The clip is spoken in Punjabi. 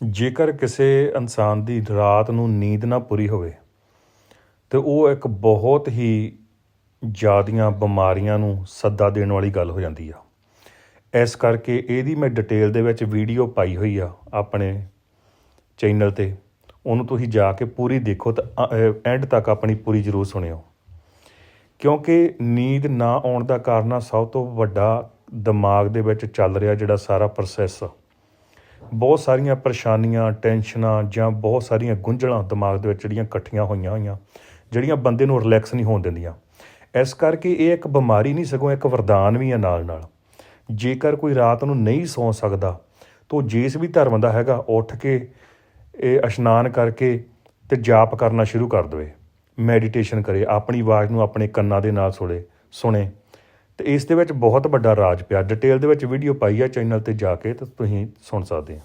ਜੇਕਰ ਕਿਸੇ ਇਨਸਾਨ ਦੀ ਰਾਤ ਨੂੰ ਨੀਂਦ ਨਾ ਪੂਰੀ ਹੋਵੇ, ਤੇ ਉਹ ਇੱਕ ਬਹੁਤ ਹੀ ਜ਼ਿਆਦੀਆਂ ਬਿਮਾਰੀਆਂ ਨੂੰ ਸੱਦਾ ਦੇਣ ਵਾਲੀ ਗੱਲ ਹੋ ਜਾਂਦੀ ਆ। ਇਸ ਕਰਕੇ ਇਹਦੀ ਮੈਂ ਡਿਟੇਲ ਦੇ ਵਿੱਚ ਵੀਡੀਓ ਪਾਈ ਹੋਈ ਆ ਆਪਣੇ ਚੈਨਲ ਤੇ। ਉਹਨੂੰ ਤੁਸੀਂ ਜਾ ਕੇ ਪੂਰੀ ਦੇਖੋ ਤਾਂ ਐਂਡ ਤੱਕ ਆਪਣੀ ਪੂਰੀ ਜ਼ਰੂਰ ਸੁਣਿਓ। ਕਿਉਂਕਿ ਨੀਂਦ ਨਾ ਆਉਣ ਦਾ ਕਾਰਨ ਸਭ ਤੋਂ ਵੱਡਾ ਦਿਮਾਗ ਦੇ ਵਿੱਚ ਚੱਲ ਰਿਹਾ ਜਿਹੜਾ ਸਾਰਾ ਪ੍ਰੋਸੈਸ ਬਹੁਤ ਸਾਰੀਆਂ ਪਰੇਸ਼ਾਨੀਆਂ, ਟੈਨਸ਼ਨਾਂ ਜਾਂ ਬਹੁਤ ਸਾਰੀਆਂ ਗੁੰਝਲਾਂ ਦਿਮਾਗ ਦੇ ਵਿੱਚ ਜਿਹੜੀਆਂ ਇਕੱਠੀਆਂ ਹੋਈਆਂ ਹੋਈਆਂ, ਜਿਹੜੀਆਂ ਬੰਦੇ ਨੂੰ ਰਿਲੈਕਸ ਨਹੀਂ ਹੋਣ ਦਿੰਦੀਆਂ। ਇਸ ਕਰਕੇ ਇਹ ਇੱਕ ਬਿਮਾਰੀ ਨਹੀਂ, ਸਗੋਂ ਇੱਕ ਵਰਦਾਨ ਵੀ ਹੈ ਨਾਲ ਨਾਲ ਜੇਕਰ ਕੋਈ ਰਾਤ ਨੂੰ ਨਹੀਂ ਸੌਂ ਸਕਦਾ, ਤਾਂ ਜਿਸ ਵੀ ਧਰਮ ਦਾ ਹੈਗਾ, ਉੱਠ ਕੇ ਇਹ ਇਸ਼ਨਾਨ ਕਰਕੇ ਤੇ ਜਾਪ ਕਰਨਾ ਸ਼ੁਰੂ ਕਰ ਦੇਵੇ। ਮੈਡੀਟੇਸ਼ਨ ਕਰੇ, ਆਪਣੀ ਆਵਾਜ਼ ਨੂੰ ਆਪਣੇ ਕੰਨਾਂ ਦੇ ਨਾਲ ਸੁਣੇ ਸੁਣੇ। ਤੇ ਇਸ ਦੇ ਵਿੱਚ ਬਹੁਤ ਵੱਡਾ ਰਾਜ ਪਿਆ। ਡਿਟੇਲ ਦੇ ਵਿੱਚ ਵੀਡੀਓ ਪਾਈ ਆ ਚੈਨਲ ਤੇ ਜਾ ਕੇ ਤੇ ਤੁਸੀਂ ਸੁਣ ਸਕਦੇ ਹੋ।